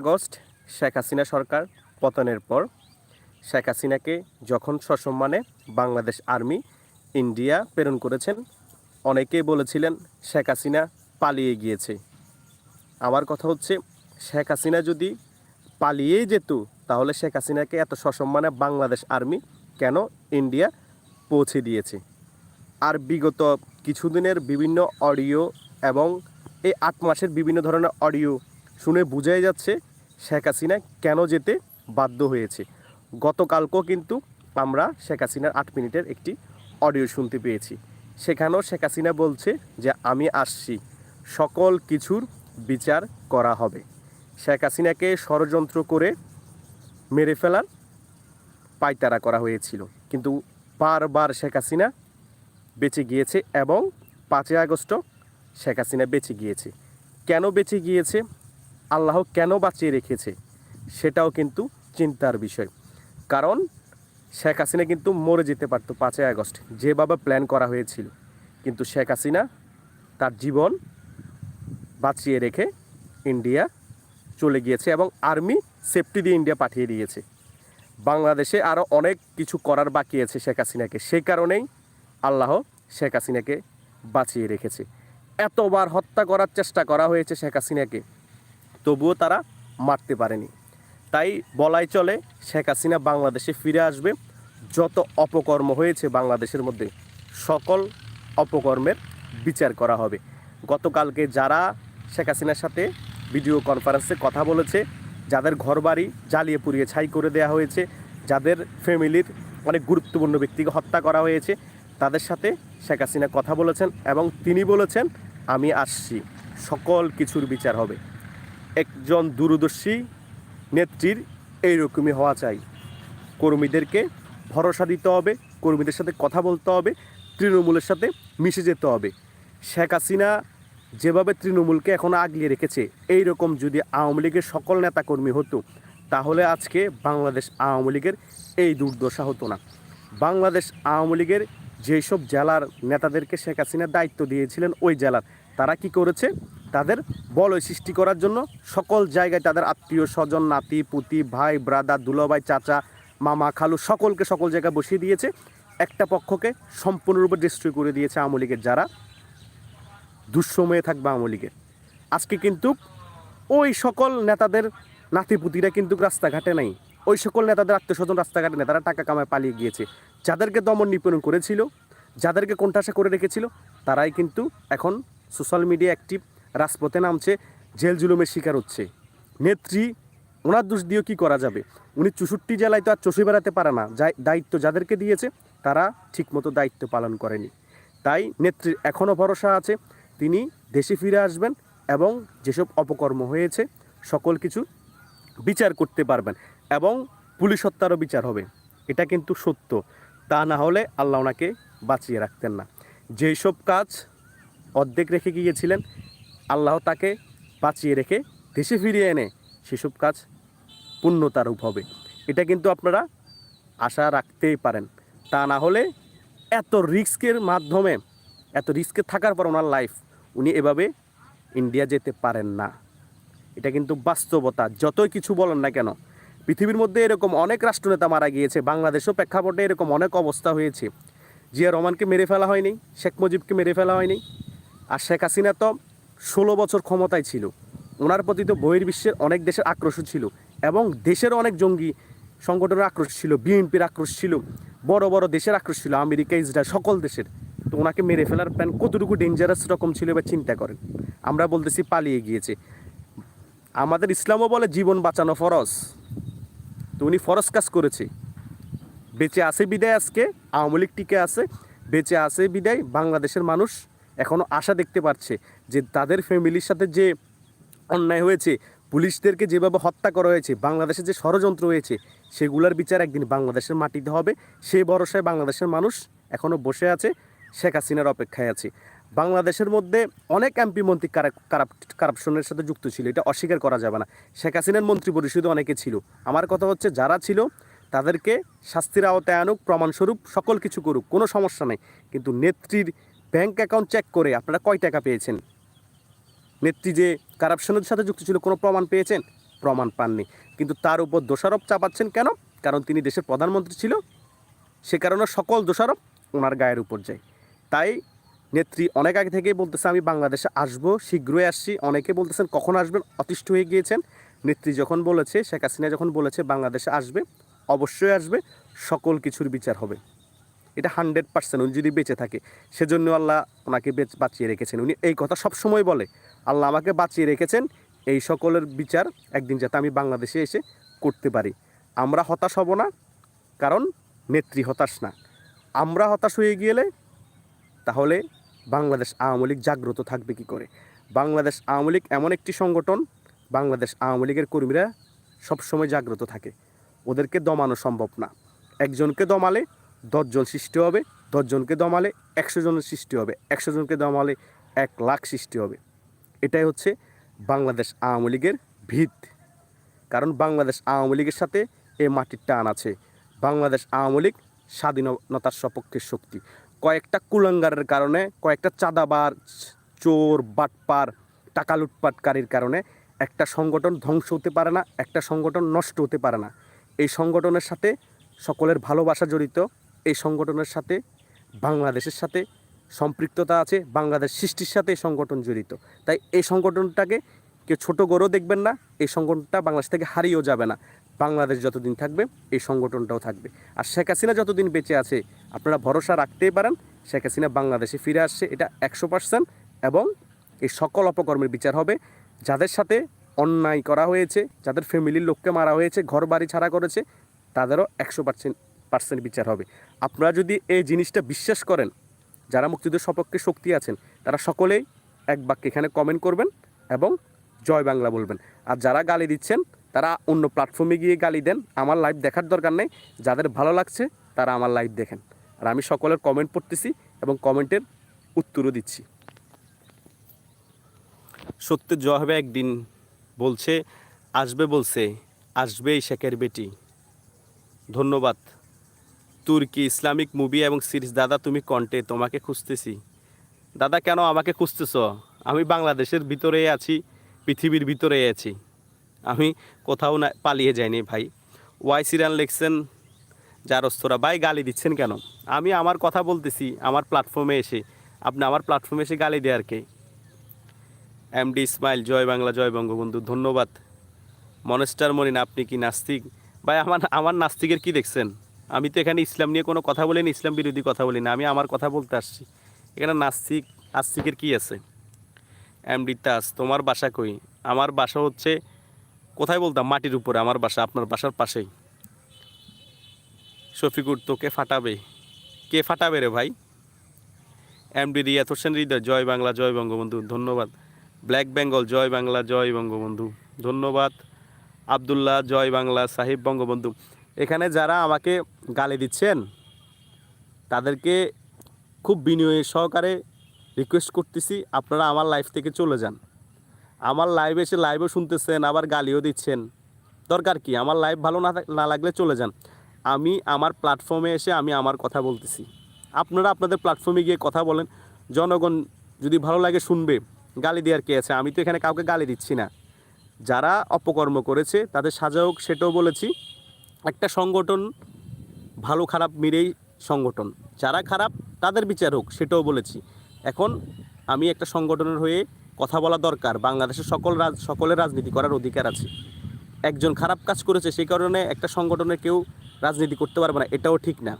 August Sheikh Hasina সরকার পতনের পর শেখ হাসিনাকে যখন সসম্মানে বাংলাদেশ আর্মি ইন্ডিয়া প্রেরণ করেছেন, অনেকেই বলেছিলেন শেখ হাসিনা পালিয়ে গিয়েছে। আমার কথা হচ্ছে, শেখ হাসিনা যদি পালিয়েই যেত, তাহলে শেখ হাসিনাকে এত সসম্মানে বাংলাদেশ আর্মি কেন ইন্ডিয়া পৌঁছে দিয়েছে? আর বিগত কিছুদিনের বিভিন্ন অডিও এবং এই আট মাসের বিভিন্ন ধরনের অডিও শুনে বোঝাই যাচ্ছে শেখ হাসিনা কেন যেতে বাধ্য হয়েছে? গতকালকেও কিন্তু আমরা শেখ হাসিনার আট মিনিটের একটি অডিও শুনতে পেয়েছি। সেখানেও শেখ হাসিনা বলছে যে, আমি আসছি। সকল কিছুর বিচার করা হবে। শেখ হাসিনাকে ষড়যন্ত্র করে মেরে ফেলার পায়তারা করা হয়েছিল। কিন্তু বারবার শেখ হাসিনা বেঁচে গিয়েছে এবং পাঁচই আগস্ট শেখ হাসিনা বেঁচে গিয়েছে। কেন বেঁচে গিয়েছে? আল্লাহ কেন বাঁচিয়ে রেখেছে সেটাও কিন্তু চিন্তার বিষয়। কারণ শেখ হাসিনা কিন্তু মরে যেতে পারতো পাঁচই আগস্ট, যেভাবে প্ল্যান করা হয়েছিল। কিন্তু শেখ হাসিনা তার জীবন বাঁচিয়ে রেখে ইন্ডিয়া চলে গিয়েছে এবং আর্মি সেফটি দিয়ে ইন্ডিয়া পাঠিয়ে দিয়েছে। বাংলাদেশে আরও অনেক কিছু করার বাকি আছে শেখ হাসিনাকে। সেই কারণেই আল্লাহ শেখ হাসিনাকে বাঁচিয়ে রেখেছে। এতবার হত্যা করার চেষ্টা করা হয়েছে শেখ হাসিনাকে। তবুও তারা মারতে পারেনি। তাই বলাই চলে, শেখ হাসিনা বাংলাদেশে ফিরে আসবে। যত অপকর্ম হয়েছে বাংলাদেশের মধ্যে, সকল অপকর্মের বিচার করা হবে। গতকালকে যারা শেখ হাসিনার সাথে ভিডিও কনফারেন্সে কথা বলেছে, যাদের ঘরবাড়ি জ্বালিয়ে পুড়িয়ে ছাই করে দেওয়া হয়েছে, যাদের ফ্যামিলির অনেক গুরুত্বপূর্ণ ব্যক্তিকে হত্যা করা হয়েছে, তাদের সাথে শেখ হাসিনা কথা বলেছেন এবং তিনি বলেছেন, আমি আসছি। সকল কিছুর বিচার হবে। একজন দূরদর্শী নেত্রীর এইরকমই হওয়া চাই। কর্মীদেরকে ভরসা দিতে হবে, কর্মীদের সাথে কথা বলতে হবে, তৃণমূলের সাথে মিশে যেতে হবে। শেখ হাসিনা যেভাবে তৃণমূলকে এখন আগলিয়ে রেখেছে এই রকম যদি আওয়ামী লীগের সকল নেতাকর্মী হতো, তাহলে আজকে বাংলাদেশ আওয়ামী লীগের এই দুর্দশা হতো না। বাংলাদেশ আওয়ামী লীগের যেসব জেলার নেতাদেরকে শেখ হাসিনা দায়িত্ব দিয়েছিলেন, ওই জেলার, তারা কি করেছে? তাদের বলয় সৃষ্টি করার জন্য সকল জায়গায় তাদের আত্মীয় স্বজন, নাতি, পুতি, ভাই, ব্রাদার, দুলাভাই, চাচা, মামা, খালু সকলকে সকল জায়গায় বসিয়ে দিয়েছে। একটা পক্ষকে সম্পূর্ণরূপে ডিস্ট্রয় করে দিয়েছে আওয়ামী লীগের যারা। দুঃসময়ে থাকবে আওয়ামী লীগের। আজকে কিন্তু ওই সকল নেতাদের নাতিপুতিরা কিন্তু রাস্তাঘাটে নাই। ওই সকল নেতাদের আত্মীয়স্বজন রাস্তাঘাটে নেই। তারা টাকা কামায় পালিয়ে গিয়েছে। যাদেরকে দমন নিপীড়ন করেছিল, যাদেরকে কোণঠাসা করে রেখেছিল, তারাই কিন্তু এখন সোশ্যাল মিডিয়া অ্যাক্টিভ রাজপথে নামছে, জেল জুলুমের শিকার হচ্ছে। নেত্রী, ওনার দোষ দিয়েও কী করা যাবে? উনি চৌষট্টি জেলায় তো আর চষে বেড়াতে পারে না। দায়িত্ব যাদেরকে দিয়েছে, তারা ঠিকমতো দায়িত্ব পালন করেনি। তাই নেত্রীর এখনও ভরসা আছে, তিনি দেশে ফিরে আসবেন এবং যেসব অপকর্ম হয়েছে, সকল কিছু বিচার করতে পারবেন এবং পুলিশ হত্যারও বিচার হবে। এটা কিন্তু সত্য। তা না হলে আল্লাহ ওনাকে বাঁচিয়ে রাখতেন না। যেই সব কাজ অর্ধেক রেখে গিয়েছিলেন আল্লাহ তাকে বাঁচিয়ে রেখে দেশে ফিরিয়ে এনে সেসব কাজ পূর্ণতার রূপ হবে। এটা কিন্তু আপনারা আশা রাখতেই পারেন। তা না হলে এত রিস্কের মাধ্যমে, এত রিস্কে থাকার পর ওনার লাইফ, উনি এভাবে ইন্ডিয়া যেতে পারেন না। এটা কিন্তু বাস্তবতা, যতই কিছু বলেন না কেন, পৃথিবীর মধ্যে এরকম অনেক রাষ্ট্রনেতা মারা গিয়েছে, বাংলাদেশও প্রেক্ষাপটে এরকম অনেক অবস্থা হয়েছে। জিয়া রহমানকে মেরে ফেলা হয়নি, শেখ মুজিবকে মেরে ফেলা হয়নি, আর শেখ হাসিনা তো ষোলো বছর ক্ষমতায় ছিল। ওনার প্রতি তো বহির্বিশ্বের অনেক দেশের আক্রোশ ছিল এবং দেশের অনেক জঙ্গি সংগঠনের আক্রোশ ছিল, বিএনপির আক্রোশ ছিল, বড় বড় দেশের আক্রোশ ছিল, আমেরিকা, ইসরায়েল, সকল দেশের। তো ওনাকে মেরে ফেলার প্ল্যান কতটুকু ডেঞ্জারাস রকম ছিল এবার চিন্তা করেন। আমরা বলতেছি পালিয়ে গিয়েছে। আমাদের ইসলামও বলে জীবন বাঁচানো ফরজ। তো উনি ফরজ কাজ করেছে। বেঁচে আছে বিদায় আজকে, আওয়ামী লীগ টিকে আছে, বেঁচে আছে বিদায়, বাংলাদেশের মানুষ এখনও আশা দেখতে পাচ্ছে যে তাদের ফ্যামিলির সাথে যে অন্যায় হয়েছে, পুলিশদেরকে যেভাবে হত্যা করা হয়েছে বাংলাদেশে যে ষড়যন্ত্র হয়েছে, সেগুলোর বিচার একদিন বাংলাদেশের মাটিতে হবে। সেই ভরসায় বাংলাদেশের মানুষ এখনও বসে আছে, শেখ হাসিনার অপেক্ষায় আছে। বাংলাদেশের মধ্যে অনেক এমপি মন্ত্রী কারাপশনের সাথে যুক্ত ছিল, এটা অস্বীকার করা যাবে না। শেখ হাসিনার মন্ত্রী পরিষদে অনেকে ছিল। আমার কথা হচ্ছে, যারা ছিল, তাদেরকে শাস্তির আওতায় আনুক, প্রমাণস্বরূপ সকল কিছু করুক, কোনো সমস্যা নেই। কিন্তু নেত্রীর ব্যাংক অ্যাকাউন্ট চেক করে আপনারা কয় টাকা পেয়েছেন? নেত্রী যে কারাপশনের সাথে যুক্ত ছিল, কোনো প্রমাণ পেয়েছেন? প্রমাণ পাননি। কিন্তু তার উপর দোষারোপ চাপাচ্ছেন কেন? কারণ তিনি দেশের প্রধানমন্ত্রী ছিল। সে কারণে সকল দোষারোপ ওনার গায়ের উপর যায়। তাই নেত্রী অনেক আগে থেকেই বলতেছে, আমি বাংলাদেশে আসব, শীঘ্রই আসছি। অনেকে বলতেছেন, কখন আসবেন? অতিষ্ঠ হয়ে গিয়েছেন। নেত্রী যখন বলেছে, শেখ হাসিনা যখন বলেছে, বাংলাদেশে আসবে, অবশ্যই আসবে, সকল কিছুর বিচার হবে। এটা হান্ড্রেড পার্সেন্ট উনি যদি বেঁচে থাকে, সেজন্য আল্লাহ ওনাকে বেচ- বাঁচিয়ে রেখেছেন। উনি এই কথা সবসময় বলে, আল্লাহ আমাকে বাঁচিয়ে রেখেছেন, এই সকলের বিচার একদিন যাতে আমি বাংলাদেশে এসে করতে পারি। আমরা হতাশ হব না, কারণ নেত্রী হতাশ না। আমরা হতাশ হয়ে গেলে তাহলে বাংলাদেশ আওয়ামী লীগ জাগ্রত থাকবে কি করে? বাংলাদেশ আওয়ামী লীগ এমন একটি সংগঠন, বাংলাদেশ আওয়ামী লীগের কর্মীরা সবসময় জাগ্রত থাকে। ওদেরকে দমানো সম্ভব না। একজনকে দমালে দশজন সৃষ্টি হবে দশজনকে দমালে একশো জনের সৃষ্টি হবে, একশো জনকে দমালে এক লাখ সৃষ্টি হবে। এটাই হচ্ছে বাংলাদেশ আওয়ামী লীগের ভিত। কারণ বাংলাদেশ আওয়ামী লীগের সাথে এ মাটির টান আছে। বাংলাদেশ আওয়ামী লীগ স্বাধীনতার সপক্ষের শক্তি। কয়েকটা কুলাঙ্গারের কারণে, কয়েকটা চাঁদাবার চোর, বাটপার, টাকা লুটপাটকারীর কারণে একটা সংগঠন ধ্বংস হতে পারে না, একটা সংগঠন নষ্ট হতে পারে না। এই সংগঠনের সাথে সকলের ভালোবাসা জড়িত। এই সংগঠনের সাথে, বাংলাদেশের সাথে সম্পৃক্ততা আছে, বাংলাদেশ সৃষ্টির সাথে এই সংগঠন জড়িত। তাই এই সংগঠনটাকে কেউ ছোটো গড়েও দেখবেন না, এই সংগঠনটা বাংলাদেশ থেকে হারিয়েও যাবে না। বাংলাদেশ যতদিন থাকবে, এই সংগঠনটাও থাকবে। আর শেখ হাসিনা যতদিন বেঁচে আছে, আপনারা ভরসা রাখতেই পারেন, শেখ হাসিনা বাংলাদেশে ফিরে আসছে, এটা একশো পার্সেন্ট এবং এই সকল অপকর্মের বিচার হবে, যাদের সাথে অন্যায় করা হয়েছে, যাদের ফ্যামিলির লোককে মারা হয়েছে ঘর বাড়ি ছাড়া করেছে, তাদেরও একশো পার্সেন্ট পার্সেন্ট বিচার হবে। আপনারা যদি এই জিনিসটা বিশ্বাস করেন, যারা মুক্তিযুদ্ধের সপক্ষে শক্তি আছেন, তারা সকলেই এক বাক্যে এখানে কমেন্ট করবেন এবং জয় বাংলা বলবেন। আর যারা গালি দিচ্ছেন, তারা অন্য প্ল্যাটফর্মে গিয়ে গালি দেন। আমার লাইভ দেখার দরকার নেই। যাদের ভালো লাগছে, তারা আমার লাইভ দেখেন। আর আমি সকলের কমেন্ট পড়তেছি এবং কমেন্টের উত্তরও দিচ্ছি। সত্যের জয় হবে একদিন বলছে, আসবে বলছে, আসবেই শেখের বেটি। ধন্যবাদ। তুর্কি, ইসলামিক মুভি এবং সিরিজ, দাদা, তুমি কন্টে তোমাকে খুঁজতেছি। দাদা, কেন আমাকে খুঁজতেছ? আমি বাংলাদেশের ভিতরে আছি, পৃথিবীর ভিতরে আছি। আমি কোথাও না, পালিয়ে যাইনি ভাই। ওয়াই সিরান লিখছেন জারস্তরা ভাই, গালি দিচ্ছেন কেন? আমি আমার কথা বলতেছি, আমার প্ল্যাটফর্মে এসে। আপনি আমার প্ল্যাটফর্মে এসে গালি দেয়ার কে? এমডি ইসমাইল জয় বাংলা, জয় বঙ্গবন্ধু, ধন্যবাদ। মনেস্টার মরিন, আপনি কি নাস্তিক? ভাই, আমার আমার নাস্তিকের কি দেখছেন? আমি তো এখানে ইসলাম নিয়ে কোনো কথা বলিনি, ইসলাম বিরোধী কথা বলি না আমি আমার কথা বলতে আসছি। এখানে নাস্তিক, আস্তিকের কি আছে? এমডি তাস, তোমার বাসা কই? আমার বাসা হচ্ছে, কোথায় বলতাম? মাটির উপরে, আমার বাসা, আপনার বাসার পাশেই। শফিকুর, তোকে ফাটাবে। কে ফাটাবে রে ভাই? এমডি রিয়াত হোসেন হৃদয়, জয় বাংলা, জয় বঙ্গবন্ধু, ধন্যবাদ। ব্ল্যাক বেঙ্গল, জয় বাংলা, জয় বঙ্গবন্ধু, ধন্যবাদ। আবদুল্লাহ, জয় বাংলা, সাহেব বঙ্গবন্ধু। এখানে যারা আমাকে গালি দিচ্ছেন, তাদেরকে খুব বিনয় সহকারে রিকোয়েস্ট করতেছি, আপনারা আমার লাইফ থেকে চলে যান। আমার লাইভে এসে লাইভও শুনতেছেন, আবার গালিও দিচ্ছেন। দরকার কি? আমার লাইভ ভালো না না লাগলে চলে যান। আমি আমার প্ল্যাটফর্মে এসে আমি আমার কথা বলতেছি। আপনারা আপনাদের প্ল্যাটফর্মে গিয়ে কথা বলেন। জনগণ যদি ভালো লাগে শুনবে, গালি দেওয়ার কে আছে? আমি তো এখানে কাউকে গালি দিচ্ছি না। যারা অপকর্ম করেছে, তাদের সাজা হোক, সেটাও বলেছি। একটা সংগঠন ভালো খারাপ মিলেই সংগঠন। যারা খারাপ, তাদের বিচার হোক, সেটাও বলেছি। এখন আমি একটা সংগঠনের হয়ে কথা বলা দরকার। বাংলাদেশের সকল রাজ, সকলের রাজনীতি করার অধিকার আছে। একজন খারাপ কাজ করেছে, সেই কারণে একটা সংগঠনের কেউ রাজনীতি করতে পারবে না, এটাও ঠিক না।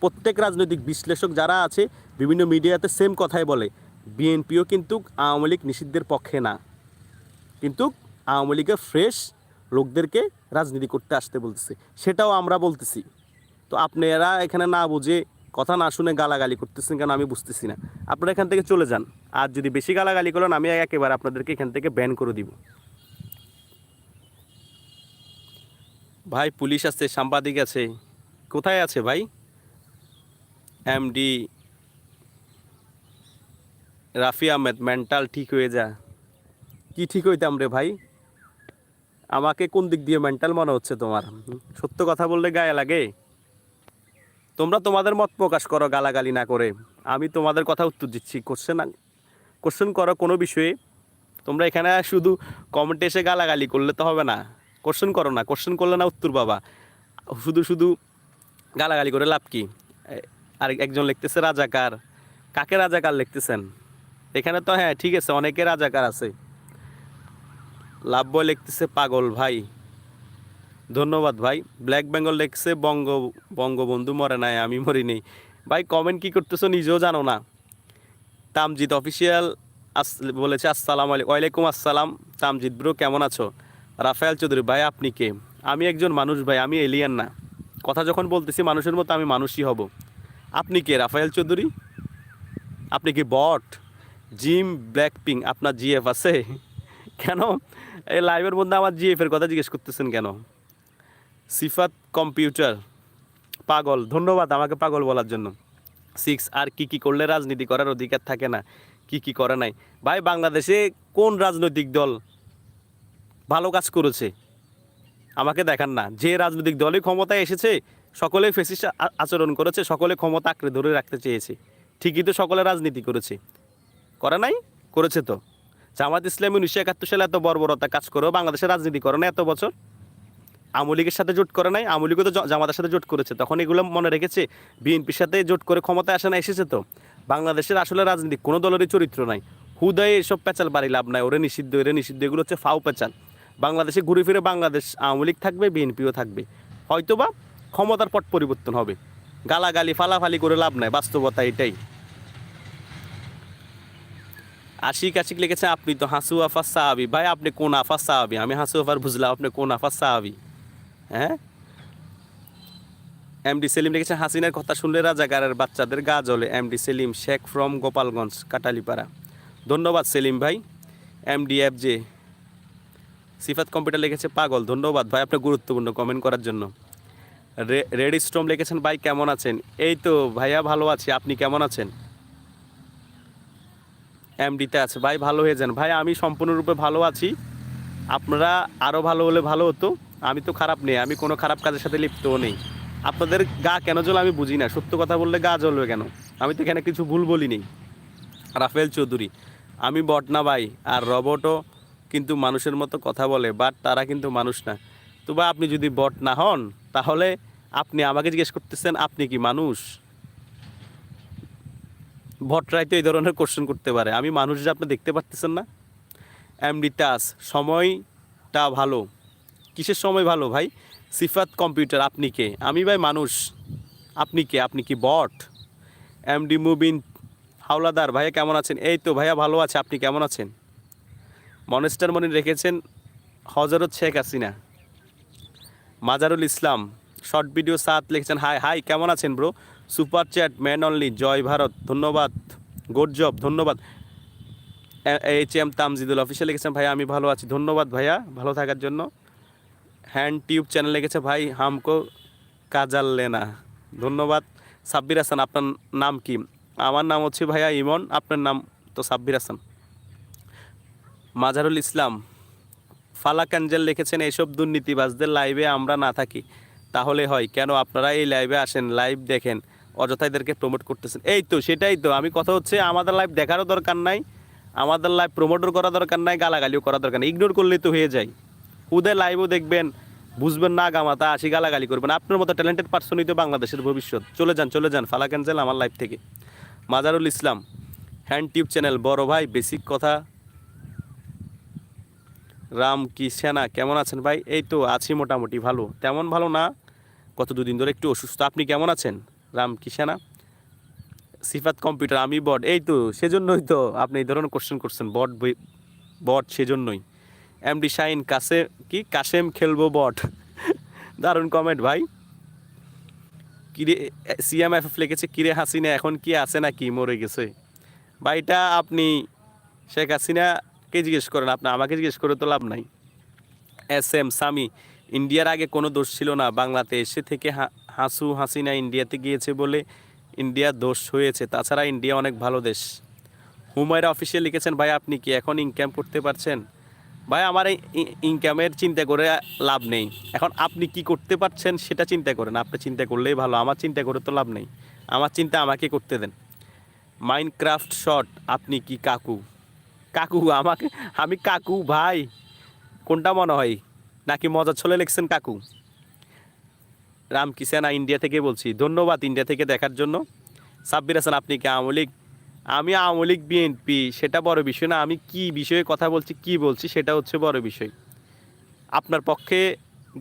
প্রত্যেক রাজনৈতিক বিশ্লেষক যারা আছে, বিভিন্ন মিডিয়াতে সেম কথাই বলে, বিএনপিও কিন্তু আওয়ামী লীগ নিষিদ্ধের পক্ষে না। কিন্তু আওয়ামী লীগের ফ্রেশ লোকদেরকে রাজনীতি করতে আসতে বলতেছে। সেটাও আমরা বলতেছি। তো আপনারা এখানে না বুঝে কথা না শুনে গালাগালি করতেছেন কেন আমি বুঝতেছি না। আপনারা এখান থেকে চলে যান। আর যদি বেশি গালাগালি করেন, আমি একেবারে আপনাদেরকে এখান থেকে ব্যান করে দিব। ভাই, পুলিশ আছে, সাংবাদিক আছে। কোথায় আছে ভাই? এমডি রাফি আহমেদ মেন্টাল ঠিক হয়ে যা। কি ঠিক হইতাম রে ভাই? আমাকে কোন দিক দিয়ে মেন্টাল মনে হচ্ছে তোমার? সত্য কথা বললে গায়ে লাগে। তোমরা তোমাদের মত প্রকাশ করো, গালাগালি না করে। আমি তোমাদের কথা উত্তর দিচ্ছি। কোশ্চেন কোশ্চেন করো কোনো বিষয়ে। তোমরা এখানে শুধু কমেন্টে এসে গালাগালি করলে তো হবে না। কোশ্চেন করো না। কোশ্চেন করলে না উত্তর বাবা শুধু শুধু গালাগালি করে লাভ কি? আর একজন লিখতেছে, রাজাকার। কাকে রাজাকার লিখতেছেন? এখানে তো হ্যাঁ ঠিক আছে, অনেকে রাজাকার আছে। লাভ বয় লিখতেছে পাগল ভাই। ধন্যবাদ ভাই। ব্ল্যাক বেঙ্গল লিখছে বঙ্গ, বঙ্গবন্ধু মরে নাই, আমি মরি নেই। ভাই কমেন্ট কি করতেছো নিজেও জানো না। তামজিদ অফিসিয়াল আস, বলেছে, আসসালাম আলাইকুম ওয়ালাইকুম আসসালাম। তামজিদ ব্রো কেমন আছো? রাফায়েল চৌধুরী, ভাই, আপনি কে? আমি একজন মানুষ ভাই, আমি এলিয়ান না। কথা যখন বলতেছি মানুষের মতো আমি মানুষই হব। আপনি কে, রাফায়েল চৌধুরী? আপনি কি বট? জিম ব্ল্যাক পিং আপনার জিএফ আছে? কেন? এই লাইভের মধ্যে আমার জিএফ এর কথা জিজ্ঞেস করতেছেন কেন? সিফাত কম্পিউটার, পাগল। ধন্যবাদ আমাকে পাগল বলার জন্য। সিক্স আর কি কি করলে রাজনীতি করার অধিকার থাকে না? কি কি করে নাই? ভাই, বাংলাদেশে কোন রাজনৈতিক দল ভালো কাজ করেছে? আমাকে দেখান না। যে রাজনৈতিক দলই ক্ষমতায় এসেছে সকলে ফেসিস আচরণ করেছে, সকলে ক্ষমতা আঁকড়ে ধরে রাখতে চেয়েছে। ঠিকই তো সকলে রাজনীতি করেছে। করে নাই? করেছে তো। জামাত ইসলাম উনিশশো একাত্তর সালে এত বর্বরতা কাজ করেও বাংলাদেশের রাজনীতি করে না এত বছর। আমলিগের সাথে জোট করে নাই আমলিগও তো জামাতের সাথে জোট করেছে। তখন এগুলো মনে রেখেছে, বিএনপির সাথে জোট করে ক্ষমতায় আসে না এসেছে তো। বাংলাদেশের আসলে রাজনীতি, কোনো দলেরই চরিত্র নাই। হুদায় এসব পেঁচাল বাড়ি লাভ নাই, ওরে নিষিদ্ধ ওরে নিষিদ্ধ, এগুলো হচ্ছে ফাও পেঁচাল। বাংলাদেশে ঘুরে ফিরে বাংলাদেশ আওয়ামী লীগ থাকবে, বিএনপিও থাকবে। হয়তোবা ক্ষমতার পট পরিবর্তন হবে। গালাগালি, ফালাফালি করে লাভ নাই, বাস্তবতা এটাই। আশিক আশিক লিখেছে, আপনি তো হাসু আফা সাহাবি ভাই, আপনি কোন আফা সাহাবি আমি হাসু আফার বুঝলাম, আপনি কোন আফা সাহাবি হ্যাঁ এমডি সেলিম লিখেছে, হাসিনার কথা শুনলে রাজাকারের বাচ্চাদের গা জ্বলে। MD Selim, Sheikh from Gopalganj, Kotalipara. ধন্যবাদ সেলিম ভাই। MD F J, Sifat computer লিখেছে, পাগল। ধন্যবাদ ভাই আপনার গুরুত্বপূর্ণ কমেন্ট করার জন্য। রেডি স্ট্রম লিখেছেন, ভাই, কেমন আছেন? এই তো ভাইয়া, ভালো আছি। আপনি কেমন আছেন? এমডিতে আছে। ভাই, ভালো হয়ে যান। ভাই, আমি সম্পূর্ণরূপে ভালো আছি। আপনারা আরও ভালো হলে ভালো হতো। আমি তো খারাপ নেই। আমি কোনো খারাপ কাজের সাথে লিপ্তও নেই। আপনাদের গা কেন জ্বলে আমি বুঝি না। সত্য কথা বললে গা জ্বলবে কেন? আমি তো এখানে কিছু ভুল বলিনি। রাফেল চৌধুরী, আমি বট না ভাই আর রবটও কিন্তু মানুষের মতো কথা বলে বাট তারা কিন্তু মানুষ না। তো বা আপনি যদি বট না হন, তাহলে আপনি আমাকে জিজ্ঞেস করতেছেন, আপনি কি মানুষ? ভটরাই তো এই ধরনের কোশ্চেন করতে পারে। আমি মানুষ যে আপনি দেখতে পারতেছেন না? টাস সময়টা ভালো। কিসের সময় ভালো ভাই? সিফাত কম্পিউটার, আপনি কে? আমি ভাই মানুষ। আপনি কে? আপনি কি বট? এমডি মুবিন হাওলাদার, ভাইয়া কেমন আছেন? এই তো ভাইয়া ভালো আছে, আপনি কেমন আছেন? মনেস্টার মনি রেখেছেন হজরত শেখ হাসিনা। মাজারুল ইসলাম, শর্ট ভিডিও সাত লিখেছেন। হাই হাই, কেমন আছেন bro super chat, man only, জয় ভারত, ধন্যবাদ, গুড জব, ধন্যবাদ। এইচ এম তামজিদুল অফিসিয়াল লিখেছেন, ভাইয়া, আমি ভালো আছি, ধন্যবাদ ভাইয়া, ভালো থাকার জন্য। হ্যান্ড টিউব চ্যানেল লিখেছে, ভাই, হামকো কাজাল লেনা, ধন্যবাদ। সাব্বির হাসান, আপনার নাম কি? আমার নাম হচ্ছে ভাইয়া ইমন, আপনার নাম তো সাব্বির হাসান। মাজারুল ইসলাম, ফালাক অ্যাঞ্জেল লিখেছেন এইসব দুর্নীতিবাজদের লাইভে আমরা না থাকি, তাহলে হয়, কেন আপনারা এই লাইভে আসেন লাইভ দেখেন? অযথা এদেরকে প্রমোট করতেছেন। এই তো, সেটাই তো। আমি কথা হচ্ছে, আমাদের লাইফ দেখারও দরকার নাই, আমাদের লাইফ প্রমোটও করা দরকার নাই, গালাগালিও করা দরকার নাই। ইগনোর করলেই তো হয়ে যায়। হুদে লাইভও দেখবেন, বুঝবেন না গামাতা আসি গালাগালি করবেন। আপনার মতো ট্যালেন্টেড পার্সনই তো বাংলাদেশের ভবিষ্যৎ। চলে যান চলে যান, ফালাক অ্যাঞ্জেল আমার লাইফ থেকে। Mazharul Islam hand tube channel বড় ভাই বেসিক কথা। রাম কি সেনা, কেমন আছেন ভাই? এই তো, আছি মোটামুটি ভালো। তেমন ভালো না গত দুদিন ধরে একটু অসুস্থ। আপনি কেমন আছেন? রাম কি সেনা? সিফাত কম্পিউটার, আমি বট। এই তো, সেজন্যই তো আপনি এই ধরনের কোশ্চেন করছেন, বট বট সেজন্যই। এমডি শাইন কাসে কি? কাশেম খেলব বট। দারুণ কমেন্ট ভাই। কিরে সিএমএফএফ লিখেছে, কিরে হাসিনা, এখন কি আছে না কি মরে গেছে। ভাইটা, আপনি শেখ হাসিনাকে জিজ্ঞেস করেন? আপনি, আমাকে জিজ্ঞেস করে তো লাভ নাই। এস এম সামি ইন্ডিয়ার আগে কোনো দোষ ছিল না, বাংলাতে এসে থেকে হাসু হাসিনা ইন্ডিয়াতে গিয়েছে বলে ইন্ডিয়া দোষ হয়েছে। তাছাড়া ইন্ডিয়া অনেক ভালো দেশ। হুমায়রা অফিসিয়াল লিখেছেন, ভাই, আপনি কি এখন ইনকাম করতে পারছেন? ভাই, আমার ইনকামের চিন্তা করে লাভ নেই। এখন আপনি কি করতে পারছেন সেটা চিন্তা করেন। আপনি চিন্তা করলেই ভালো। আমার চিন্তা করে তো লাভ নেই। আমার চিন্তা আমাকে করতে দেন। মাইনক্রাফট শট আপনি কি কাকু? কাকু, আমাকে, আমি কাকু, ভাই। কোনটা মনে হয়? নাকি মজা ছলে লিখছেন কাকু? রাম কিষানা ইন্ডিয়া থেকে বলছি, ধন্যবাদ ইন্ডিয়া থেকে দেখার জন্য। সাব্বির হাসান, আপনি কি আওয়ামী লীগ? আমি আওয়ামী লীগ বিএনপি সেটা বড় বিষয় না, আমি কি বিষয়ে কথা বলছি, কি বলছি, সেটা হচ্ছে বড় বিষয়। আপনার পক্ষে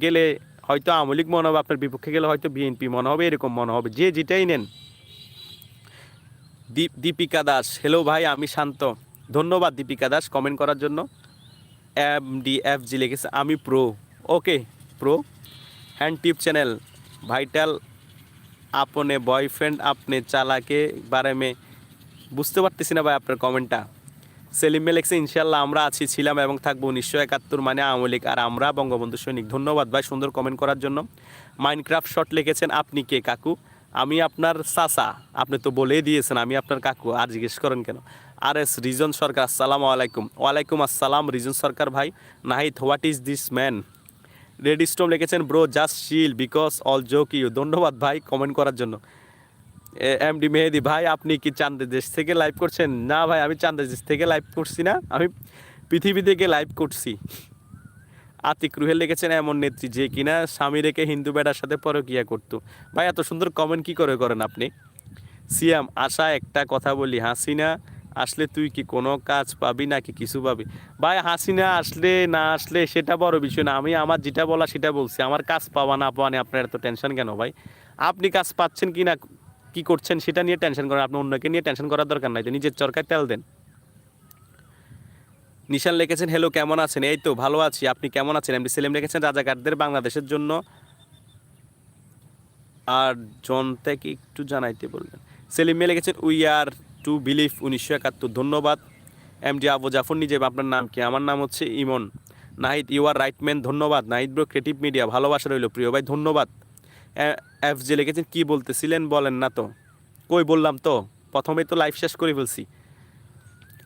গেলে হয়তো আওয়ামী লীগ মনে হবে, আপনার বিপক্ষে গেলে হয়তো বিএনপি মনে হবে, এরকম মনে হবে, যে যেটাই নেন। দীপ দীপিকা দাস হ্যালো ভাই, আমি শান্ত। ধন্যবাদ দীপিকা দাস কমেন্ট করার জন্য। এম ডি এফ জি লিখেছে, আমি pro okay pro hand tip channel vital আপনে বয়ফ্রেন্ড আপনি চালাকে বারে মে, বুঝতে পারতেছি না ভাই আপনার কমেন্টটা। সেলিম মেলেক্সে ইনশাল্লাহ আমরা আছি, ছিলাম এবং থাকব উনিশশো একাত্তর মানে আওয়ামী লীগ আর আমরা বঙ্গবন্ধু সৈনিক। ধন্যবাদ ভাই সুন্দর কমেন্ট করার জন্য। মাইনক্রাফট শট লিখেছেন, আপনি কে কাকু? আমি আপনার সাসা আপনি তো বলেই দিয়েছেন আমি আপনার কাকু, আর জিজ্ঞেস করেন কেন? আর এস রিজন সরকার, আসসালামু আলাইকুম। ওয়ালাইকুম আসসালাম রিজন সরকার ভাই। Nahid what is this man ready storm লিখেছেন, bro just chill because all joke you ধন্যবাদ ভাই কমেন্ট করার জন্য। এম ডি মেহেদি, ভাই, আপনি কি চান্দের দেশ থেকে লাইভ করছেন? না ভাই, আমি চান্দের দেশ থেকে লাইভ করছি না, আমি পৃথিবী থেকে লাইভ করছি। আতিক রুহেল লিখেছেন, এমন নেত্রী যে কিনা স্বামী রেখে হিন্দু বেটার সাথে পরকিয়া করতো। ভাই, এত সুন্দর কমেন্ট কি করে করেন আপনি? সিয়াম, আশা, একটা কথা বলি, হাসিনা আসলে তুই কি কোনো কাজ পাবি নাকি কিছু পাবি? ভাই, হাসিনা আসলে না আসলে সেটা বড় বিষয় না। আমি আমার যেটা বলা সেটা বলছি। আমার কাজ পাওয়া না পাওয়া নিয়ে আপনার এত টেনশন কেন ভাই? আপনি কাজ পাচ্ছেন কি না, কি করছেন সেটা নিয়ে টেনশন করেন। আপনি অন্যকে নিয়ে টেনশন করার দরকার নাই। তো নিজের চরকায় তেল দেন। নিশান লিখেছেন হ্যালো কেমন আছেন? এই তো, ভালো আছি। আপনি কেমন আছেন? এমডি সেলিম লিখেছেন, রাজাকারদের বাংলাদেশের জন্য আর জন একটু জানাইতে বলবেন। সেলিম লিখেছেন উই আর টু বিলিভ উনিশশো একাত্তর। ধন্যবাদ। এম ডি আবু জাফর নিজে আপনার নাম কি? আমার নাম হচ্ছে Emon. Nahid you are right man ধন্যবাদ। নাহিদ ব্রো ক্রিয়েটিভ মিডিয়া ভালোবাসা রইল। প্রিয় ভাই, ধন্যবাদ। এফ জে লিখেছেন, কী বলতেছিলেন, বলেন না তো। কই বললাম তো? প্রথমে তো লাইফ শেষ করে ফেলছি।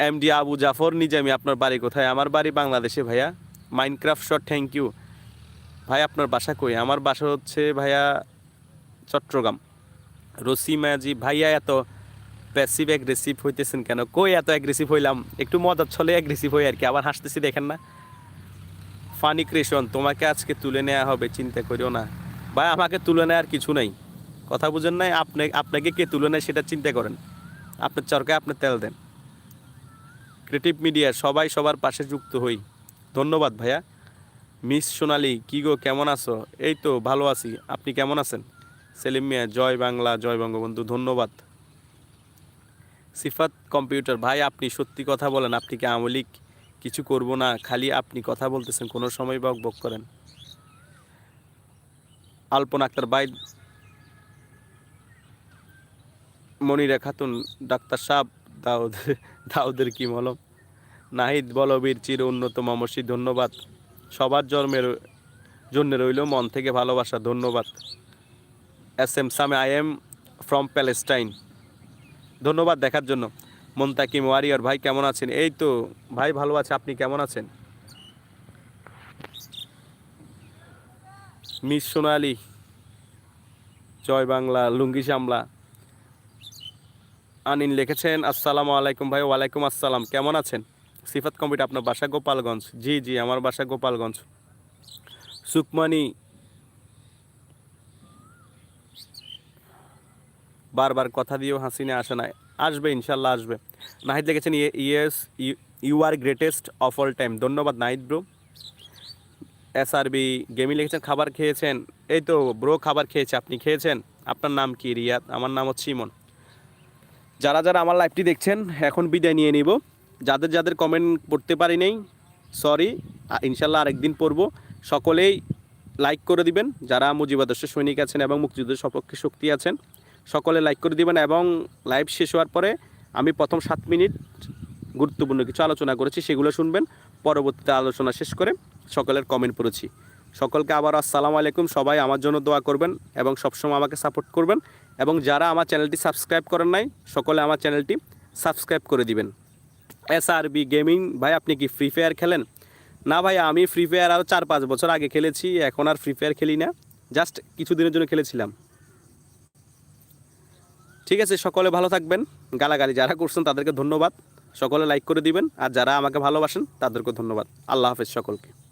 এমডি আবু জাফর নিজে আমি, আপনার বাড়ি কোথায়? আমার বাড়ি বাংলাদেশে, ভাইয়া। মাইনক্রাফট শট থ্যাংক ইউ ভাই, আপনার বাসা কই? আমার বাসা হচ্ছে, ভাইয়া, চট্টগ্রাম। রসিমাজি ভাইয়া, এত প্যাসিভ অ্যাগ্রেসিভ হইতেছেন কেন? কই এত অ্যাগ্রেসিভ হইলাম? একটু মজার ছলে অ্যাগ্রেসিভ হই আর কি, আবার হাসতেছি দেখেন না। ফানি ক্রেশন তোমাকে আজকে তুলে নেওয়া হবে, চিন্তা করিও না। ভাই, আমাকে তুলে নেওয়ার কিছু নাই। কথা বুঝেন নাই, আপনি, আপনাকে কে তুলে নেয় সেটা চিন্তা করেন। আপনার চরকায় আপনি তেল দেন। ক্রিয়েটিভ মিডিয়া সবাই সবার পাশে যুক্ত হই। ধন্যবাদ ভাইয়া। মিস সোনালি, কী গো, কেমন আছো? এই তো, ভালো আছি। আপনি কেমন আছেন? সেলিম মিয়া, জয় বাংলা, জয় বঙ্গবন্ধু, ধন্যবাদ। সিফাত কম্পিউটার। ভাই, আপনি সত্যি কথা বলেন, আপনি কি আওয়ামী লীগ কিছু করব না? খালি আপনি কথা বলতেছেন, কোনো সময় বক বক করেন। আলপনা আক্তার, ভাই, মনিরা খাতুন, ডাক্তার সাহ দাউদ, দাউদের কি মলম? নাহিদ বলবীর চির উন্নত, মমসি, ধন্যবাদ। সবার জন্মের, জন্য রইল মন থেকে ভালোবাসা, ধন্যবাদ। এস এম সামে আই এম ফ্রম প্যালেস্টাইন। ধন্যবাদ দেখার জন্য। মন্তাকিম, ওয়ারিয়র, ভাই কেমন আছেন? এই তো, ভাই ভালো আছে, আপনি কেমন আছেন? মিস সোনালি, জয় বাংলা, লুঙ্গি সামলা আনিন লিখেছেন, আসসালামু আলাইকুম ভাই, ওয়ালাইকুম আসসালাম, কেমন আছেন? সিফাত কম্পিউটার আপনার বাসা গোপালগঞ্জ। জি জি, আমার বাসা গোপালগঞ্জ। সুকমানি বারবার কথা দিয়েও হাসিনে আসে না আসবে, ইনশাল্লাহ আসবে। নাহিদ লিখেছেন yes, you are greatest of all time. ধন্যবাদ Nahid bro. S R B গেমি লিখেছেন, খাবার খেয়েছেন? এই তো ব্রো, খাবার খেয়েছে। আপনি খেয়েছেন? আপনার নাম কি, রিয়াদ? আমার নাম হচ্ছে ইমন। যারা যারা আমার লাইভটি দেখছেন, এখন বিদায় নিয়ে নিব। যাদের যাদের কমেন্ট পড়তে পারি নেই সরি ইনশাল্লাহ আরেকদিন পড়ব। সকলেই লাইক করে দিবেন। যারা মুজিবাদর্শ সৈনিক আছেন এবং মুক্তিযুদ্ধের সপক্ষে শক্তি আছেন সকলে লাইক করে দিবেন এবং লাইভ শেষ হওয়ার পরে আমি প্রথম সাত মিনিট গুরুত্বপূর্ণ কিছু আলোচনা করেছি, সেগুলো শুনবেন। পরবর্তীতে আলোচনা শেষ করে সকলের কমেন্ট পড়েছি। সকলকে আবার আসসালামু আলাইকুম, সবাই আমার জন্য দোয়া করবেন এবং সবসময় আমাকে সাপোর্ট করবেন এবং যারা আমার চ্যানেলটি সাবস্ক্রাইব করেন নাই, সকলে আমার চ্যানেলটি সাবস্ক্রাইব করে দিবেন। এস আর বি গেমিং ভাই, আপনি কি ফ্রি ফায়ার খেলেন? না ভাই, আমি ফ্রি ফায়ার আরও চার পাঁচ বছর আগে খেলেছি, এখন আর ফ্রি ফায়ার খেলি না। জাস্ট কিছুদিনের জন্য খেলেছিলাম। ঠিক আছে, সকলে ভালো থাকবেন। গালাগালি যারা করছেন, তাদেরকে ধন্যবাদ। সকলে লাইক করে দিবেন। আর যারা আমাকে ভালোবাসেন তাদেরকে ধন্যবাদ। আল্লাহ হাফেজ সকলকে।